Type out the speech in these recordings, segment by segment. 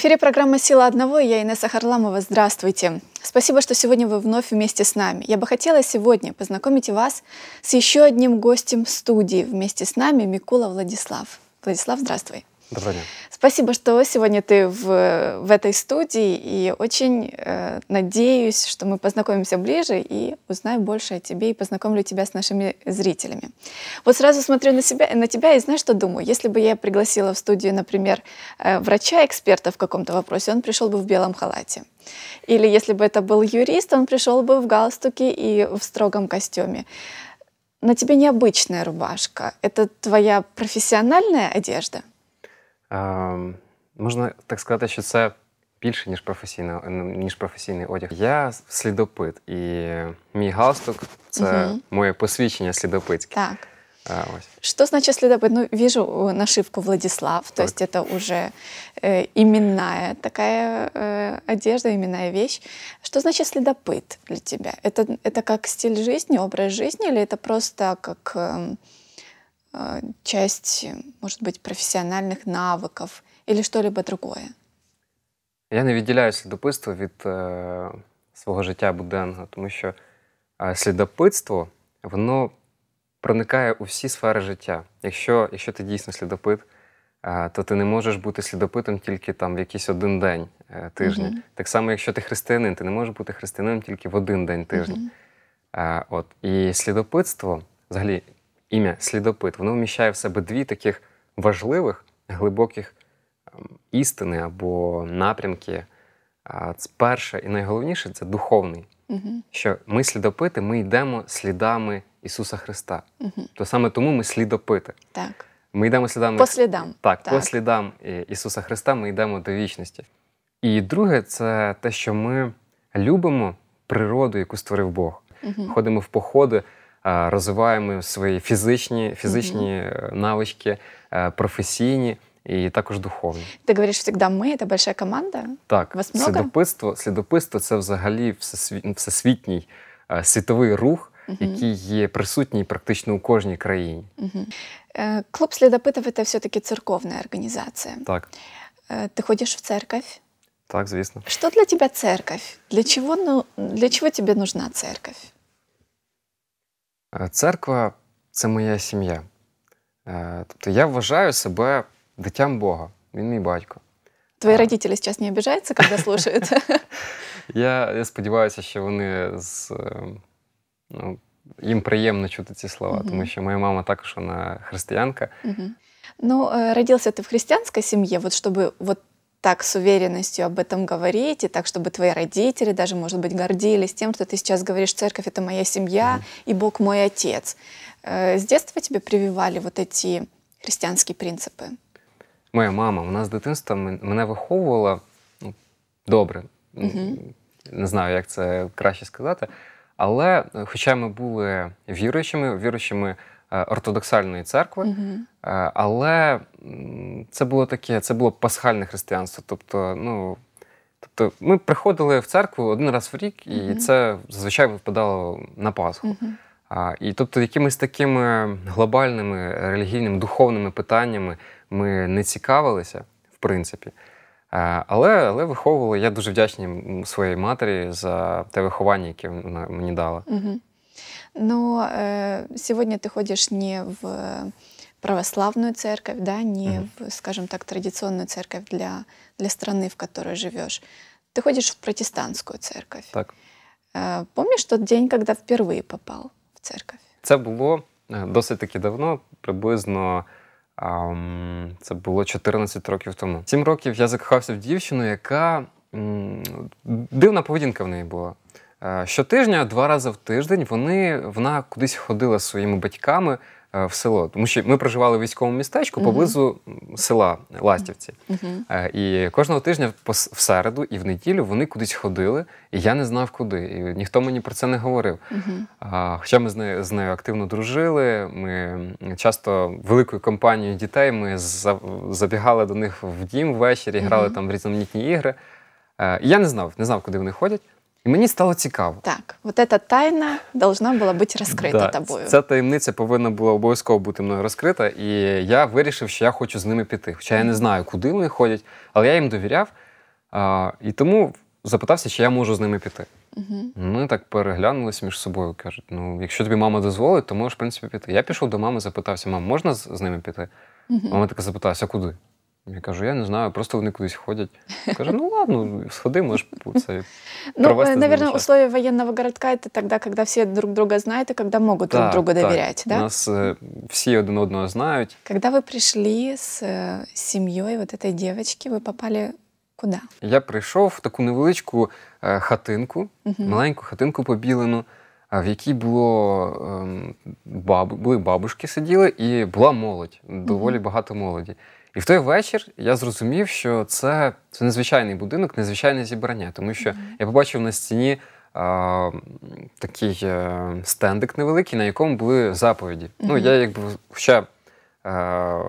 Эфире программа «Сила одного» и я Инесса Харламова. Здравствуйте. Спасибо, что сегодня вы вновь вместе с нами. Я бы хотела сегодня познакомить вас с еще одним гостем студии. Вместе с нами Микула Владислав. Владислав, здравствуй. Доброго дня. Спасибо, что сегодня ты в, в этой студии, и очень э, надеюсь, что мы познакомимся ближе и узнаю больше о тебе и познакомлю тебя с нашими зрителями. Вот сразу смотрю на, себя, на тебя и знаешь, что думаю? Если бы я пригласила в студию, например, э, врача-эксперта в каком-то вопросе, он пришел бы в белом халате. Или если бы это был юрист, он пришел бы в галстуке и в строгом костюме. На тебе необычная рубашка. Это твоя профессиональная одежда? Ем, можна так сказати, що це більше, ніж професійна, ніж професійний одяг. Я слідопит, і мій галстук це угу. моє посвідчення слідопитське. Так. А, ось. Что значит следопыт? Ну, вижу нашивку Владислав, так. то есть это уже э, именная такая э, одежда, именная вещь. Что значит следопыт для тебя? Это, это как стиль жизни, образ жизни, или это просто как... Э, Э, часть, может быть, профессиональных навыков или что-либо другое? Я не відділяю слідопитство від е, свого життя буденного, тому що е, слідопитство воно проникає у всі сфери життя. Якщо якщо ти дійсно слідопит, е, то ти не можеш бути слідопитом тільки там в якийсь один день е, тижня. Mm-hmm. Так само, якщо ти християнин, ти не можеш бути християнином тільки в один день тижня. Mm-hmm. От. І слідопитство, взагалі, ім'я слідопит, воно вміщає в себе дві таких важливих, глибоких ем, істини або напрямки. Перше і найголовніше це духовний. Угу. Що ми слідопити, ми йдемо слідами Ісуса Христа. Угу. То саме тому ми слідопити. Так. Ми йдемо слідами по слідам. Так, так, по слідам Ісуса Христа ми йдемо до вічності. І друге, це те, що ми любимо природу, яку створив Бог. Угу. Ходимо в походи розвиваємо свої фізичні фізичні угу. навички, професійні і також духовні. Ти говориш, всегда ми це большая команда? Так, Вас много? слідопитство, слідопитство це взагалі всесвітній світовий рух. Угу. Який є присутній практично у кожній країні. Угу. Клуб следопитов это все-таки церковная организация. Так. Ты ходишь в церковь? Так, звісно. Что для тебя церковь? Для чего, ну, для чего тебе нужна церковь? Е, церква це моя сім'я. Е, тобто я вважаю себе дитям Бога. Він мій батько. Твої родителі зараз не обіжаються, коли слухають? Я я сподіваюся, що вони з, е, ну, їм приємно чути ці слова, угу. тому що моя мама також вона християнка. Угу. Ну, родился ты в христианской семье, вот чтобы вот так с уверенностью об этом говорить, и так, чтобы твои родители даже, может быть, гордились тем, что ты сейчас говоришь, церковь — это моя семья, mm-hmm. и Бог мой отец. Э, с детства тебе прививали вот эти християнські принципи? Моя мама, вона з дитинства мене виховувала ну, добре. Mm-hmm. Не знаю, як це краще сказати. Але, хоча ми були віруючими, віруючими Е, ортодоксальної церкви, угу. але це було таке, це було пасхальне християнство. Тобто, ну. Тобто ми приходили в церкву один раз в рік, і uh-huh. це зазвичай випадало на Пасху. Uh-huh. А, І тобто, якимись такими глобальними релігійними духовними питаннями ми не цікавилися, в принципі. Але але виховували. Я дуже вдячний своїй матері за те виховання, яке вона мені дала. Uh-huh. Но э, сегодня ты ходишь не в православную церковь, да, не mm-hmm. в, скажем так, традиционную церковь для, для страны, в которой живешь. Ты ходишь в протестантскую церковь. Так. Э, помнишь тот день, когда впервые попал в церковь? Це було досить таки давно, приблизно. Це було 14 років тому. Сім років я закохався в дівчину, яка дивна поведінка в неї була. Е, щотижня, два рази в тиждень, вони вона кудись ходила зі своїми батьками е, в село, тому що ми проживали в військовому містечку поблизу села Ластівці. Uh-huh. І кожного тижня в середу і в неділю вони кудись ходили, і я не знав куди. І ніхто мені про це не говорив. Хоча ми з нею з нею активно дружили. Ми часто великою компанією дітей ми забігали до них в дім ввечері, грали там в різноманітні ігри. І я не знав, не знав, куди вони ходять. І мені стало цікаво. Так, от ця тайна должна була бути розкрита да, тобою. Ця таємниця повинна була обов'язково бути мною розкрита, і я вирішив, що я хочу з ними піти. Хоча я не знаю, куди вони ходять, але я їм довіряв. А, І тому запитався, чи я можу з ними піти. Угу. Ми так переглянулися між собою. Кажуть: ну, якщо тобі мама дозволить, то можеш в принципі піти. Я пішов до мами, запитався, мам, можна з, з ними піти? Угу. Мама така запиталася, куди? Я кажу, я не знаю, просто вони кудись ходять. Каже, ну ладно, сходи, можеш це Ну, наверное, условия военного городка это тогда, когда все друг друга знают и когда могут друг другу доверять, да? У нас э, всі один одного знають. Когда вы пришли с э, семьей вот этой девочки, вы попали куда? Я прийшов в таку невеличку е, хатинку, угу. маленьку хатинку побілену, в якій було ем, бабу, були бабушки сиділи, і була молодь, доволі угу. багато молоді. І в той вечір я зрозумів, що це це незвичайний будинок, незвичайне зібрання, тому що mm-hmm. я побачив на стіні а, такий а, е, стендик невеликий, на якому були заповіді. Mm-hmm. Ну, я якби ще а,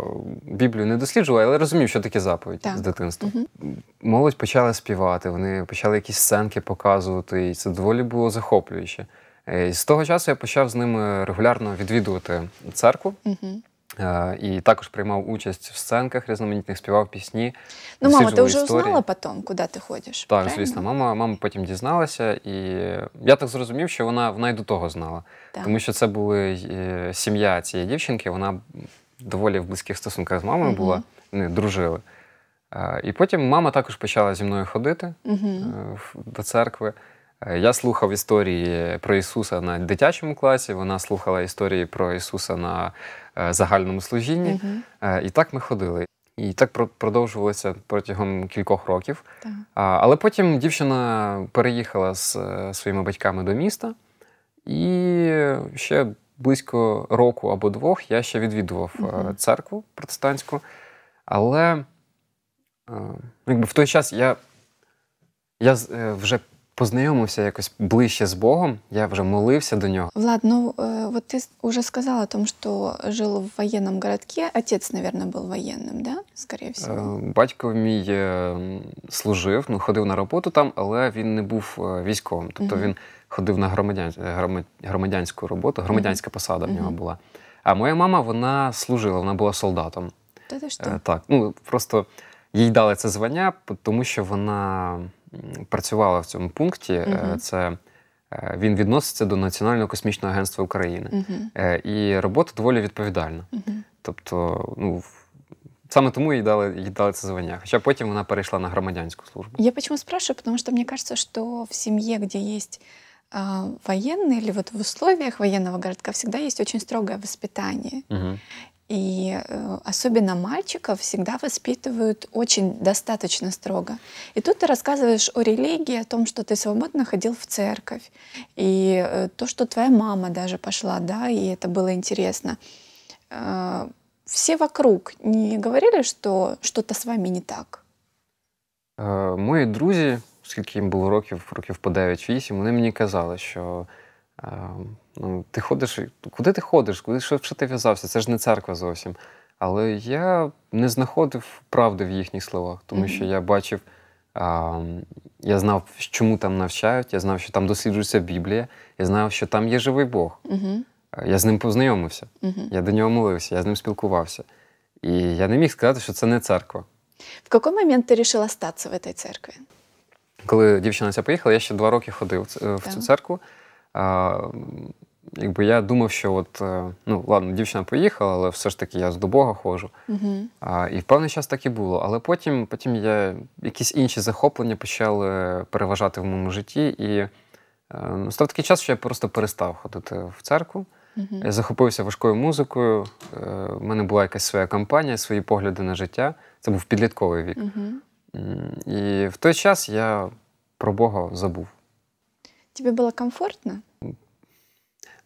Біблію не досліджував, але розумів, що таке заповідь так. з дитинства. Mm-hmm. Молодь почала співати, вони почали якісь сценки показувати, і це доволі було захоплююче. Е, і з того часу я почав з ними регулярно відвідувати церкву. Е, і також приймав участь в сценках різноманітних, співав пісні. Ну, мама, ти вже узнала потім, куди ти ходиш? Так, правильно? звісно, мама мама потім дізналася, і я так зрозумів, що вона вона й до того знала. Так. Тому що це була е, сім'я цієї дівчинки, вона доволі в близьких стосунках з мамою угу. була, вони дружили. Е, і потім мама також почала зі мною ходити угу. до церкви. Я слухав історії про Ісуса на дитячому класі, вона слухала історії про Ісуса на Е, загальному служінні. Угу. І так ми ходили. І так продовжувалося протягом кількох років. Так. Але потім дівчина переїхала з е, своїми батьками до міста, і ще близько року або двох я ще відвідував угу. церкву протестантську. Але якби в той час я я вже познайомився якось ближче з Богом, я вже молився до нього. Влад, ну вот ты уже сказала о том, что жил в военном городке. Отец, наверное, был военным, да? Скорее всего. Батько мій служив, ну ходив на роботу там, але він не був військовим. Тобто угу. він ходив на громадян... громадянську роботу, громадянська угу. посада в нього була. А моя мама вона служила, вона була солдатом. Та ти що? Так, ну просто їй дали це звання, тому що вона працювала в цьому пункті. Угу. Це е, він відноситься до Національного космічного агентства України. Угу. І робота доволі відповідальна. Угу. Тобто, ну. Саме тому їй дали, їй дали це звання. Хоча потім вона перейшла на громадянську службу. Я почему спрашиваю? Потому что мне кажется, что в семье, где есть э, военные или вот в условиях военного городка, всегда есть очень строгое воспитание. Угу. И э, особенно мальчиков всегда воспитывают очень достаточно строго. И тут ты рассказываешь о религии, о том, что ты свободно ходил в церковь. И э, то, что твоя мама даже пошла, да, и это было интересно. Э, все вокруг не говорили, что что-то с вами не так? Мої друзі, скільки їм було років, років по 9-8, вони мені казали, що Ну, Ти ходиш, куди ти ходиш? Куди що, що ти в'язався? Це ж не церква зовсім. Але я не знаходив правди в їхніх словах, тому mm-hmm. що я бачив, а, я знав, чому там навчають, я знав, що там досліджується Біблія, я знав, що там є живий Бог. Mm-hmm. Я з ним познайомився, mm-hmm. я до нього молився, я з ним спілкувався. І я не міг сказати, що це не церква. В який момент ти вирішив залишитися в цій церкві? Коли дівчина ця поїхала, я ще два роки ходив в цю церкву. А, Якби я думав, що от, е, ну ладно, дівчина поїхала, але все ж таки я до Бога ходжу. Uh-huh. А, І в певний час так і було. Але потім потім я якісь інші захоплення почали переважати в моєму житті. І е, став такий час, що я просто перестав ходити в церкву. Uh-huh. Я захопився важкою музикою. У е, мене була якась своя кампанія, свої погляди на життя. Це був підлітковий вік. Uh-huh. І в той час я про Бога забув. Тобі було комфортно?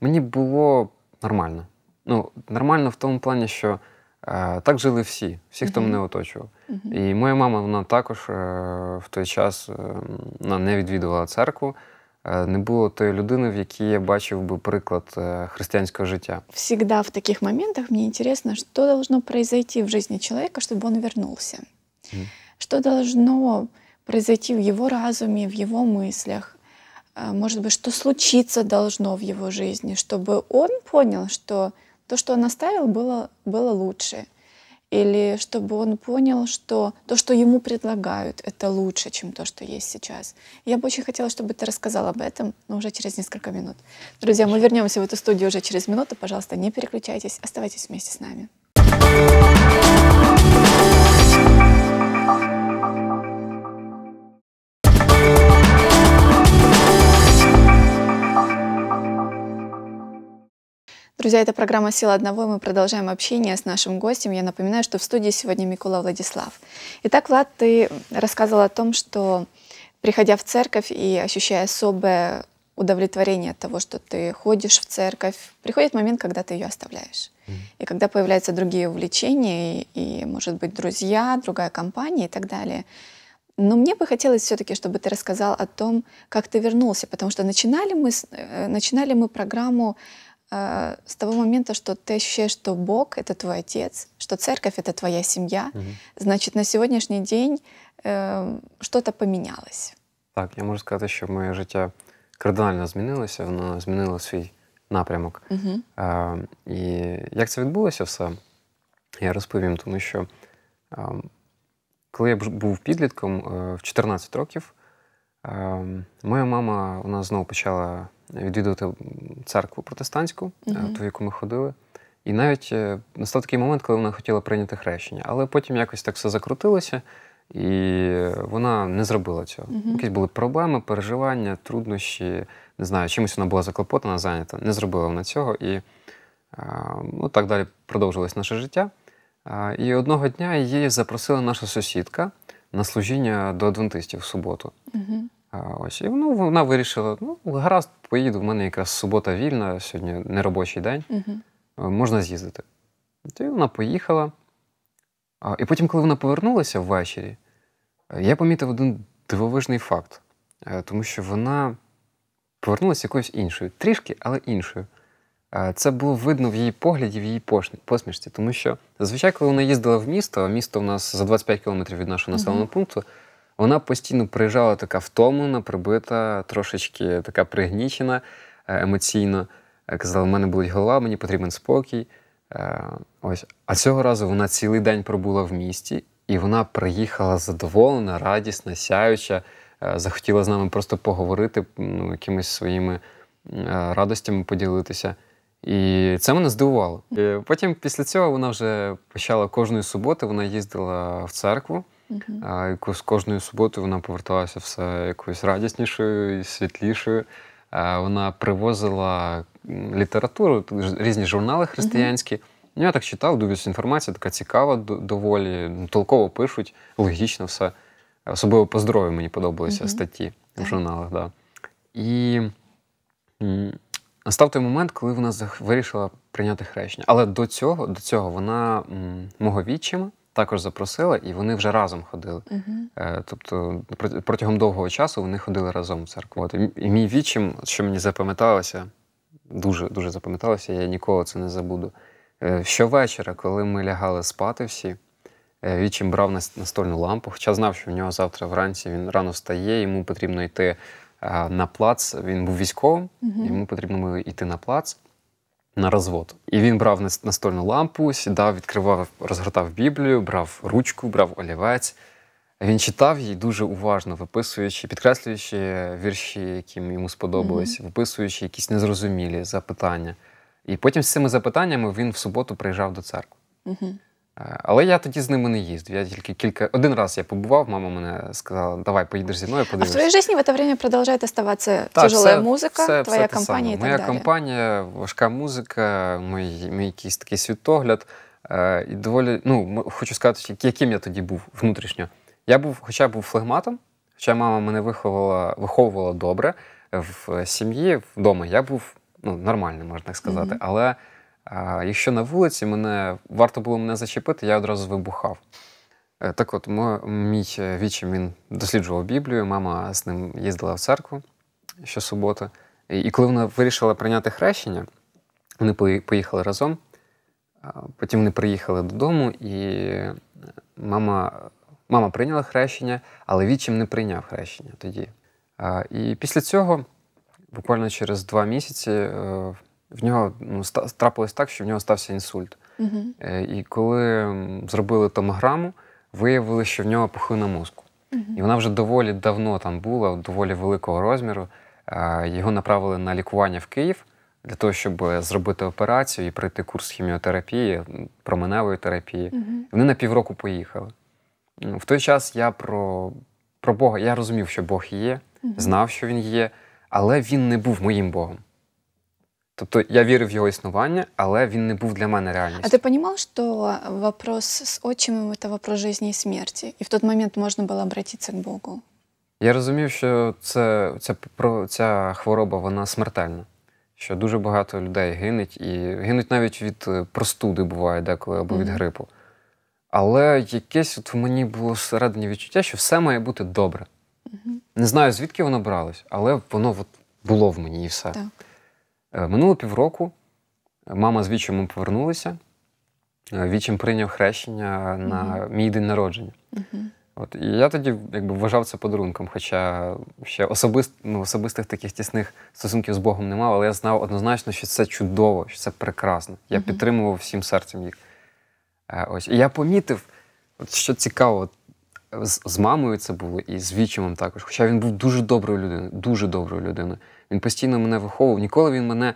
Мені було нормально. Ну, Нормально в тому плані, що е, так жили всі, всі, хто мене оточував. І моя мама вона також е, в той час е, не відвідувала церкву. Е, не було тої людини, в якій я бачив би приклад е, християнського життя. Всегда в таких моментах мені цікаво, що должно произойти в житті чоловіка, щоб він вернувся. Mm. Что должно произойти в его разуме, в его мыслях, может быть, что случиться должно в его жизни, чтобы он понял, что то, что он оставил, было, было лучше. Или чтобы он понял, что то, что ему предлагают, это лучше, чем то, что есть сейчас. Я бы очень хотела, чтобы ты рассказал об этом, но уже через несколько минут. Друзья, мы вернемся в эту студию уже через минуту. Пожалуйста, не переключайтесь, оставайтесь вместе с нами. Друзья, это программа «Сила одного», и мы продолжаем общение с нашим гостем. Я напоминаю, что в студии сегодня Микола Владислав. Итак, Влад, ты рассказывал о том, что, приходя в церковь и ощущая особое удовлетворение от того, что ты ходишь в церковь, приходит момент, когда ты ее оставляешь. Mm. И когда появляются другие увлечения, и, и, может быть, друзья, другая компания и так далее. Но мне бы хотелось все-таки, чтобы ты рассказал о том, как ты вернулся, потому что начинали мы, э, начинали мы программу э, с того момента, что ты ощущаешь, что Бог — это твой отец, что церковь — это твоя семья, угу. значить, на сьогоднішній день э, что-то помінялось. Так, я можу сказати, що моє життя кардинально змінилося, воно змінило свій напрямок. Угу. Е, і як це відбулося все, я розповім, тому що е, коли я був підлітком е, в 14 років, е, моя мама вона знову почала відвідувати церкву протестантську, uh-huh. ту, в яку ми ходили. І навіть е, настав такий момент, коли вона хотіла прийняти хрещення. Але потім якось так все закрутилося, і вона не зробила цього. Uh-huh. Якісь були проблеми, переживання, труднощі. Не знаю, чимось вона була заклопотана, зайнята. Не зробила вона цього. І ну, так далі продовжилось наше життя. І одного дня її запросила наша сусідка на служіння до адвентистів в суботу. Uh-huh. Ось і ну, вона вирішила: ну, гаразд, поїду, в мене якраз субота вільна, сьогодні не робочий день, угу. можна з'їздити. І вона поїхала. І потім, коли вона повернулася ввечері, я помітив один дивовижний факт, е, тому що вона повернулася якоюсь іншою, трішки, але іншою. Це було видно в її погляді, в її посмішці, тому що зазвичай, коли вона їздила в місто, а місто у нас за 25 кілометрів від нашого населеного uh-huh. пункту, вона постійно приїжджала така втомлена, прибита, трошечки така пригнічена е, емоційно. Е, казала, в мене болить голова, мені потрібен спокій. Е, ось. А цього разу вона цілий день пробула в місті, і вона приїхала задоволена, радісна, сяюча, захотіла з нами просто поговорити, ну, якимись своїми радостями поділитися. І це мене здивувало. І Потім після цього вона вже почала кожної суботи, вона їздила в церкву. Uh-huh. З кожної суботи вона поверталася все якоюсь радіснішою і світлішою. Вона привозила літературу, різні журнали християнські. Uh-huh. Я так читав, дивлюсь, інформація така цікава, доволі ну, толково пишуть, логічно все. Особливо по здоров'ю мені подобалися uh-huh. статті в журналах. Да. І настав той момент, коли вона вирішила прийняти хрещення. Але до цього до цього вона мого відчима також запросила, і вони вже разом ходили. Uh-huh. Тобто протягом довгого часу вони ходили разом в церкву. От, І мій вічим, що мені запам'яталося, дуже дуже запам'яталося, я ніколи це не забуду. Е, щовечора, коли ми лягали спати всі, е, вічим брав настольну лампу, хоча знав, що в нього завтра вранці він рано встає, йому потрібно йти на плац. Він був військовим, uh-huh. йому потрібно було йти на плац на розвод. І він брав настольну лампу, сідав, відкривав, розгортав Біблію, брав ручку, брав олівець. Він читав її дуже уважно, виписуючи, підкреслюючи вірші, які йому сподобались, mm-hmm. виписуючи якісь незрозумілі запитання. І потім з цими запитаннями він в суботу приїжджав до церкви. Mm-hmm. Е, але я тоді з ними не їздив. Я тільки кілька один раз я побував, мама мене сказала, давай поїдеш зі мною, подивишся. А в твоїй житті в це время продовжує оставатися тяжела музика, все, твоя все компанія і так Моя далі. компанія, важка музика, мій, мій якийсь такий світогляд. Е, і доволі, ну, хочу сказати, яким я тоді був внутрішньо. Я був, хоча був флегматом, хоча мама мене виховувала, виховувала добре в сім'ї, вдома я був ну, нормальним, можна так сказати. Mm-hmm. Але а якщо на вулиці мене варто було мене зачепити, я одразу вибухав. Е, так от, мій вічим він досліджував Біблію, мама з ним їздила в церкву щосуботи. І коли вона вирішила прийняти хрещення, вони поїхали разом. Потім вони приїхали додому, і мама мама прийняла хрещення, але вічим не прийняв хрещення тоді. І після цього буквально через два місяці е, в нього ну, трапилось так, що в нього стався інсульт. Угу. І коли зробили томограму, виявили, що в нього пухлина мозку. Угу. І вона вже доволі давно там була, доволі великого розміру. Його направили на лікування в Київ для того, щоб зробити операцію і пройти курс хіміотерапії, променевої терапії. Угу. Вони на півроку поїхали. В той час я про про Бога я розумів, що Бог є, знав, що він є, але він не був моїм Богом. Тобто я вірив в його існування, але він не був для мене реальністю. А ти розумів, що вопрос з отчимом – це вопрос життя і смерті, і в той момент можна було обратитися к Богу? Я розумів, що це, ця, ця хвороба вона смертельна, що дуже багато людей гинуть, і гинуть навіть від е, простуди, буває деколи або від грипу. Але якесь от в мені було всередині відчуття, що все має бути добре. Угу. Не знаю, звідки воно бралось, але воно от було в мені і все. Так. Е, минуло півроку, мама з вічимом повернулася. Е, вічим прийняв хрещення угу. на мій день народження. Угу. От, І я тоді якби вважав це подарунком, хоча ще особист, ну, особистих таких тісних стосунків з Богом не мав, але я знав однозначно, що це чудово, що це прекрасно. Я угу. підтримував всім серцем їх. Е, ось. І я помітив, от, що цікаво, з, з мамою це було і з вічимом також. Хоча він був дуже доброю людиною, дуже доброю людиною. Він постійно мене виховував, ніколи він мене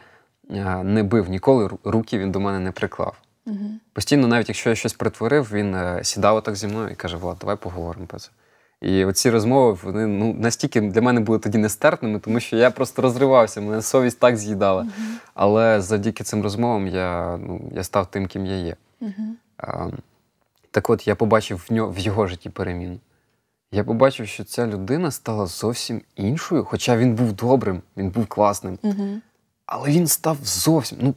е, не бив, ніколи руки він до мене не приклав. Угу. Постійно, навіть якщо я щось притворив, він е, сідав отак зі мною і каже: Влад, давай поговоримо про це. І оці розмови вони ну, настільки для мене були тоді нестерпними, тому що я просто розривався, мене совість так з'їдала. Uh-huh. Але завдяки цим розмовам я ну, я став тим, ким я є. Uh-huh. А, Так от я побачив в нього, в його житті переміну. Я побачив, що ця людина стала зовсім іншою, хоча він був добрим, він був класним. Uh-huh. Але він став зовсім. ну,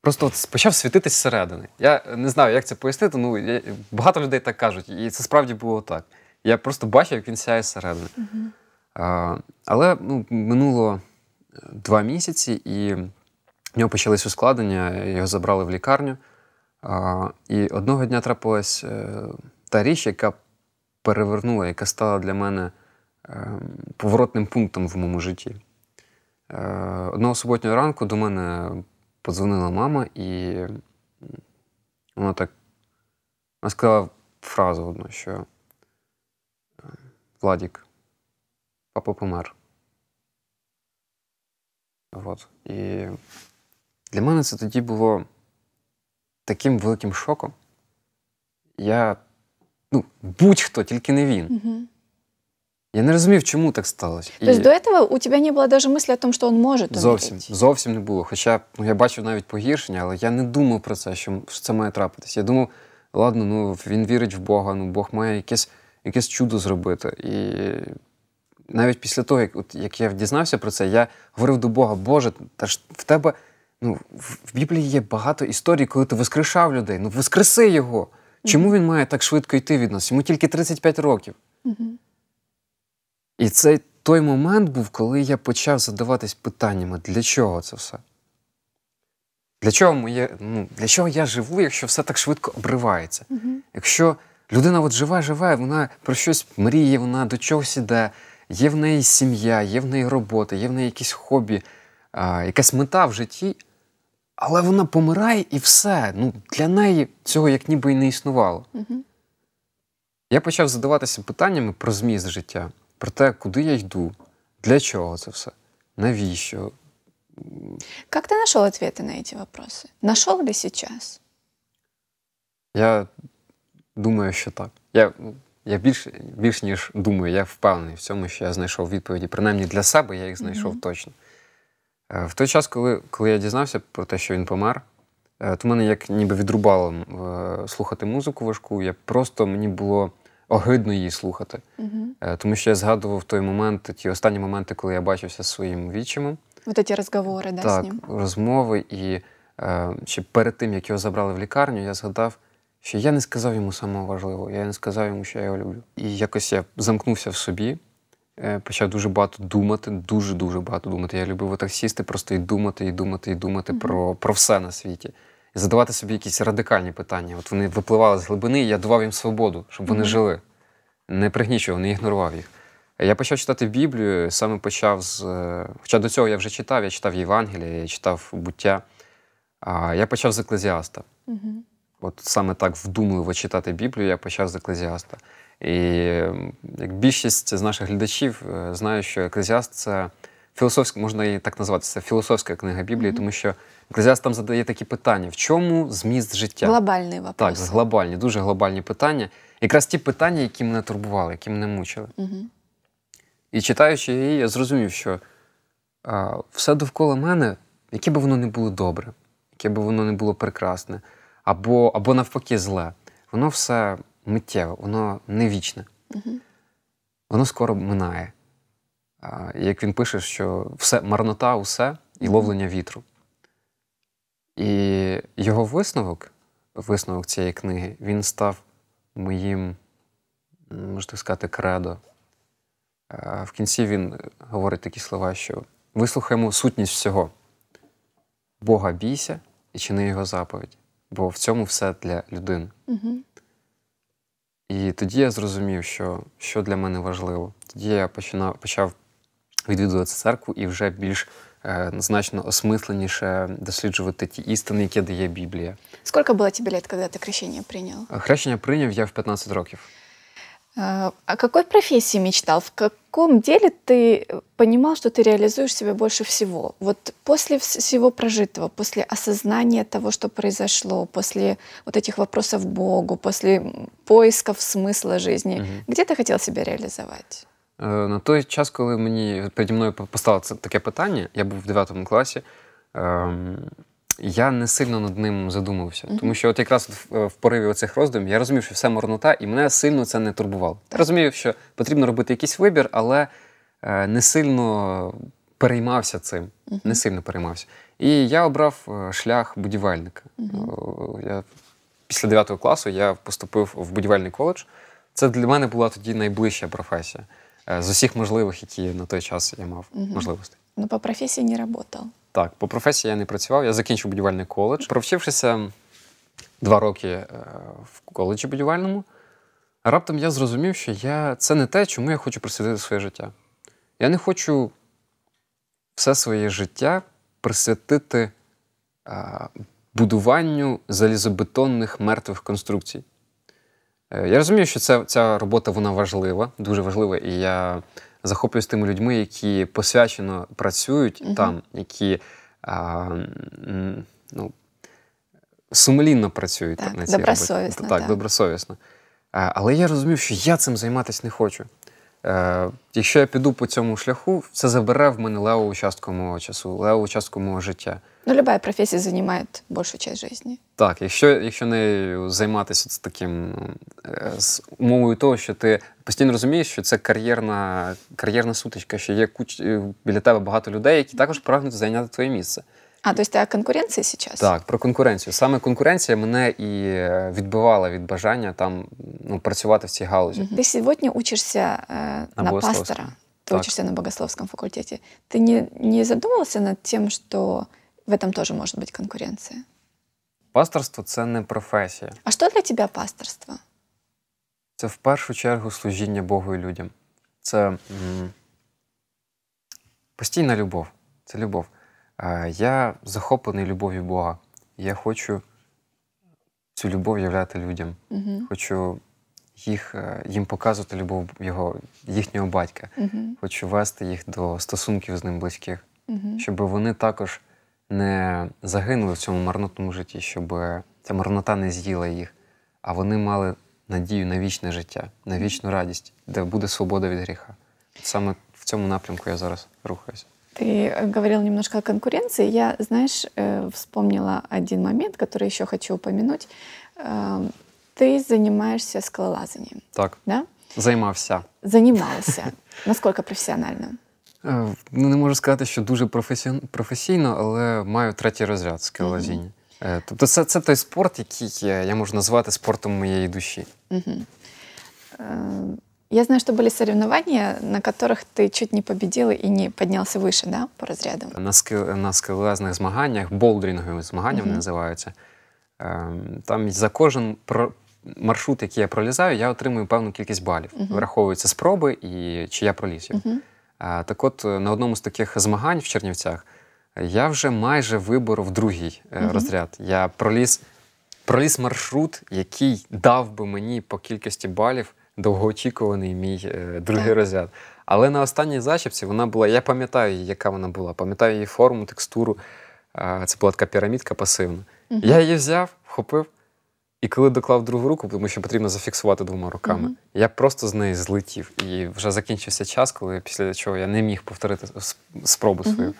Просто от почав світитись зсередини. Я не знаю, як це пояснити. Ну я, багато людей так кажуть, і це справді було так. Я просто бачив, як він сяє зсередини. Uh-huh. А, Але ну, минуло е, два місяці, і в нього почались ускладнення, його забрали в лікарню. А, І одного дня трапилась е, та річ, яка перевернула, яка стала для мене е, поворотним пунктом в моєму житті. Одного суботнього ранку до мене подзвонила мама, і вона так вона сказала фразу одну, що Владік, папа помер. От. І для мене це тоді було таким великим шоком. Я, ну, будь-хто, тільки не він. Угу. Я не розумів, чому так сталося. Тобто І... до этого у тебе не було навіть мислі о том, що він може умереть? Зовсім зовсім не було. Хоча ну, я бачив навіть погіршення, але я не думав про це, що це має трапитися. Я думав, ладно, ну він вірить в Бога, ну Бог має якесь якесь чудо зробити. І навіть після того, як от, як я дізнався про це, я говорив до Бога, Боже, та ж в тебе ну, в Біблії є багато історій, коли ти воскрешав людей. Ну воскреси його. Чому він має так швидко йти від нас? Йому тільки 35 років. І це той момент був, коли я почав задаватись питаннями, для чого це все? Для чого моє, ну, для чого я живу, якщо все так швидко обривається? Якщо людина от живе, живе, вона про щось мріє, вона до чогось іде, є в неї сім'я, є в неї робота, є в неї якісь хобі, а, якась мета в житті, але вона помирає і все. Ну, Для неї цього як ніби і не існувало. Uh-huh. Я почав задаватися питаннями про зміст життя про те, куди я йду, для чого це все, навіщо. Как ты нашел ответы на эти вопросы? Нашел ли сейчас? Я думаю, що так. Я я більш більш ніж думаю, я впевнений в цьому, що я знайшов відповіді. Принаймні для себе я їх знайшов mm-hmm. точно. Е, в той час, коли коли я дізнався про те, що він помер, е, то мене як ніби відрубало е, слухати музику важку. Я просто мені було огидно її слухати. Угу. Тому що я згадував той момент, ті останні моменти, коли я бачився з своїм вічимом. Вот ці розговори, да, так, з ним? розмови. І ще перед тим, як його забрали в лікарню, я згадав, що я не сказав йому самого важливого, я не сказав йому, що я його люблю. І якось я замкнувся в собі, почав дуже багато думати, дуже-дуже багато думати. Я любив отак сісти, просто і думати, і думати, і думати угу. про, про все на світі і задавати собі якісь радикальні питання. От вони випливали з глибини, і я давав їм свободу, щоб вони mm-hmm. жили. Не пригнічував, не ігнорував їх. Я почав читати Біблію, саме почав з. е, Хоча до цього я вже читав, я читав Євангелія, я читав буття. А я почав з еклезіаста. Угу. От саме так вдумливо читати Біблію, я почав з еклезіаста. І як більшість з наших глядачів е, знає, що еклезіаст це філософська, можна її так назвати, це філософська книга Біблії, Мгм. тому що еклезіаст там задає такі питання: в чому зміст життя? Глобальний Так, глобальні, дуже глобальні питання. Якраз ті питання, які мене турбували, які мене мучили. Угу. І читаючи її, я зрозумів, що а, все довкола мене, яке би воно не було добре, яке би воно не було прекрасне, або, або навпаки зле, воно все миттєве, воно не вічне, Угу. воно скоро минає. Як він пише, що все, марнота усе і ловлення вітру. І його висновок, висновок цієї книги, він став моїм, можна так сказати, кредо. В кінці він говорить такі слова, що вислухаємо сутність всього. Бога бійся і чини його заповідь, бо в цьому все для людини. Угу. І тоді я зрозумів, що, що для мене важливо. Тоді я починав, почав відвідувати церкву і вже більш е, значно осмисленіше досліджувати ті істини, які дає Біблія. Сколько було тобі лет, коли ти хрещення прийняв? Хрещення прийняв я в 15 років. А, О какой профессии мечтал? В каком деле ты понимал, что ты реализуешь себя больше всего? Вот после вс- всего прожитого, после осознания того, что произошло, после вот этих вопросов Богу, после м, поисков смысла жизни, Мгм. где ты хотел себя реализовать? Е, На той час, коли мені переді мною постало це таке питання, я був в 9 класі. ем, Я не сильно над ним задумався, Мгм. тому що от якраз в, в пориві оцих роздумів я розумів, що все марнота, і мене сильно це не турбувало. Я розумів, що потрібно робити якийсь вибір, але е, не сильно переймався цим. Мгм. Не сильно переймався. І я обрав е, шлях будівельника. О, Я, після 9 класу я поступив в будівельний коледж. Це для мене була тоді найближча професія е, з усіх можливих, які на той час я мав Мгм. можливостей. Но по профессии не работал. Так, по професії я не працював, я закінчив будівельний коледж. Провчившися два роки е, в коледжі будівельному, раптом я зрозумів, що я... це не те, чому я хочу присвятити своє життя. Я не хочу все своє життя присвятити е, будуванню залізобетонних мертвих конструкцій. Е, Я розумію, що це, ця робота вона важлива, дуже важлива, і я захоплююсь тими людьми, які посвячено працюють Мгм. там, які а, ну, сумлінно працюють Так, на цій добросовісно, роботі. Так, так. добросовісно. А, але я розумів, що я цим займатися не хочу. Е, якщо я піду по цьому шляху, це забере в мене леву частку мого часу, леву частку мого життя. Но любая профессия занимает большую часть жизни. Так, якщо, якщо нею займатися з таким ну, е, з умовою того, що ти постійно розумієш, що це кар'єрна, кар'єрна сутичка, що є куч е, біля тебе багато людей, які також прагнуть зайняти твоє місце. А, то есть ты о конкуренции сейчас? Так, про конкуренцію. Саме конкуренція мене і е, відбивала від бажання там ну, працювати в цій галузі. Мгм. Ты сегодня учишься э, На на, богословском. пастора, ты Так. учишься на богословском факультете. Ты не, не задумывался над тем, что в этом тоже может быть конкуренция? Пасторство це не професія. А что для тебя пасторство? Це в першу чергу служіння Богу і людям. Це м, постійна любов. Це любов. Е, Я захоплений любов'ю Бога. Я хочу цю любов являти людям. Мгм. Хочу їх, е, їм показувати любов його, їхнього батька. Мгм. Хочу вести їх до стосунків з ним близьких, Мгм. щоб вони також не загинули в цьому марнотному житті, щоб ця марнота не з'їла їх, а вони мали надію на вічне життя, на вічну радість, де буде свобода від гріха. Саме в цьому напрямку я зараз рухаюся. Ты э, говорил немножко о конкуренции. Я, знаешь, э, вспомнила один момент, который еще хочу упомянуть. Эм, Ты занимаешься скалолазанием, Так, да? займався. Занимался. Насколько профессионально? Е, Ну, не можу сказати, що дуже професіон- професійно, але маю третій розряд скелолазіння. Е, Тобто це, це той спорт, який е, я можу назвати спортом моєї душі. Мгм. Э, Я знаю, что были соревнования, на которых ты чуть не победил и не поднялся выше, да, по разрядам. На, скел, на скелезних змаганнях, болдрінгові змагання вони Мгм. називаються. Ем, Там за кожен про, маршрут, який я пролізаю, я отримую певну кількість балів. Uh -huh. Враховуються спроби і чи я проліз його. Так от на одному з таких змагань в Чернівцях я вже майже виборов другий -huh. розряд. Я проліз, проліз маршрут, який дав би мені по кількості балів довгоочікуваний мій е, другий -huh. розряд. Але на останній зачіпці вона була, я пам'ятаю, яка вона була, пам'ятаю її форму, текстуру. Це була така пірамідка пасивна. -huh. Я її взяв, вхопив. І коли доклав другу руку, тому що потрібно зафіксувати двома руками, -huh. я просто з неї злетів. І вже закінчився час, коли після чого я не міг повторити спробу свою.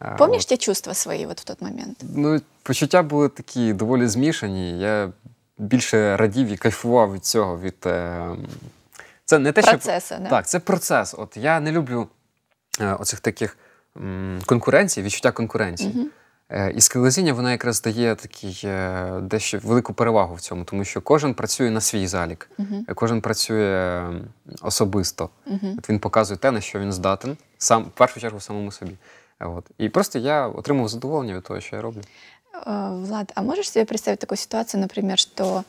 -huh. Помніш ті чувства свої от в той момент? Ну, почуття були такі доволі змішані. Я більше радів і кайфував від цього. від... Е... Це не те, Процеси, що... Да? Так, це процес. От Я не люблю е, оцих таких м, конкуренцій, відчуття конкуренції. Е, і скелезіння вона якраз дає такий е, дещо велику перевагу в цьому, тому що кожен працює на свій залік, uh-huh. кожен працює особисто. Uh-huh. От Він показує те, на що він здатен, сам в першу чергу самому собі. От. І просто я отримав задоволення від того, що я роблю. Влад, а можешь себе представить такую ситуацию, например, что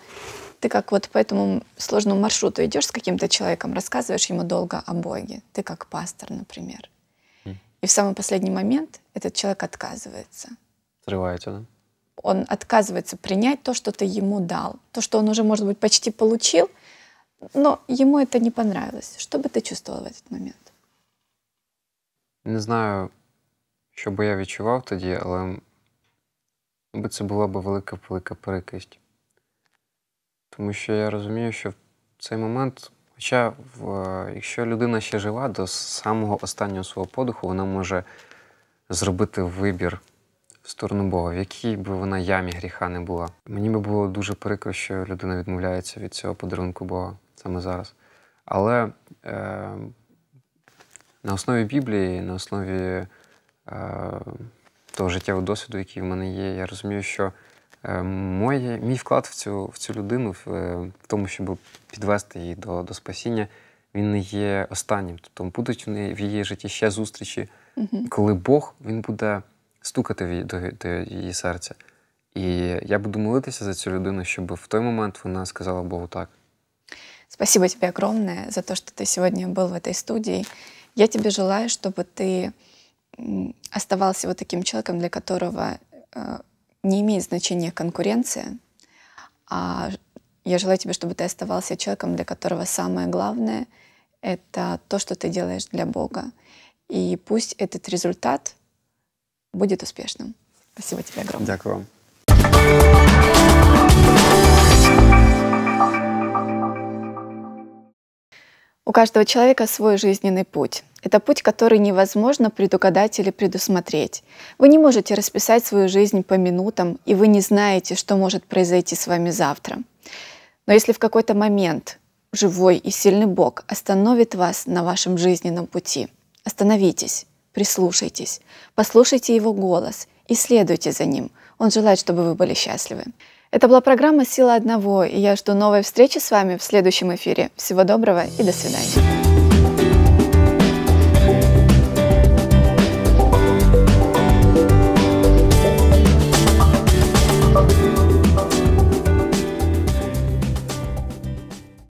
ты как вот по этому сложному маршруту идешь с каким-то человеком, рассказываешь ему долго о Боге, ты как пастор, например, mm. и в самый последний момент этот человек отказывается. Срывается, да? Он отказывается принять то, что ты ему дал, то, что он уже, может быть, почти получил, но ему это не понравилось. Что бы ты чувствовал в этот момент? Не знаю, що би я відчував тоді, але мабуть, це була б велика велика перекисть. Тому що я розумію, що в цей момент, хоча в, якщо людина ще жива, до самого останнього свого подиху вона може зробити вибір в сторону Бога, в якій би вона ямі гріха не була. Мені би було дуже прикро, що людина відмовляється від цього подарунку Бога саме зараз. Але е, на основі Біблії, на основі е, того життєвого досвіду, який в мене є, я розумію, що е, моє, мій вклад в цю в цю людину, в, е, в тому, щоб підвести її до до спасіння, він не є останнім. Тобто будуть в, неї, в її житті ще зустрічі, угу. коли Бог він буде стукати до, до її серця. І я буду молитися за цю людину, щоб в той момент вона сказала Богу так. Спасибо тебе огромное за то, что ты сегодня был в этой студии. Я тебе желаю, чтобы ты оставался вот таким человеком, для которого э, не имеет значения конкуренция, а я желаю тебе, чтобы ты оставался человеком, для которого самое главное — это то, что ты делаешь для Бога. И пусть этот результат будет успешным. Спасибо тебе огромное. Дякую вам. У каждого человека свой жизненный путь. Это путь, который невозможно предугадать или предусмотреть. Вы не можете расписать свою жизнь по минутам, и вы не знаете, что может произойти с вами завтра. Но если в какой-то момент живой и сильный Бог остановит вас на вашем жизненном пути, остановитесь, Прислушайтесь, послушайте Его голос и следуйте за Ним. Он желает, чтобы вы были счастливы. Это была программа «Сила одного», и я жду новой встречи с вами в следующем эфире. Всего доброго и до свидания.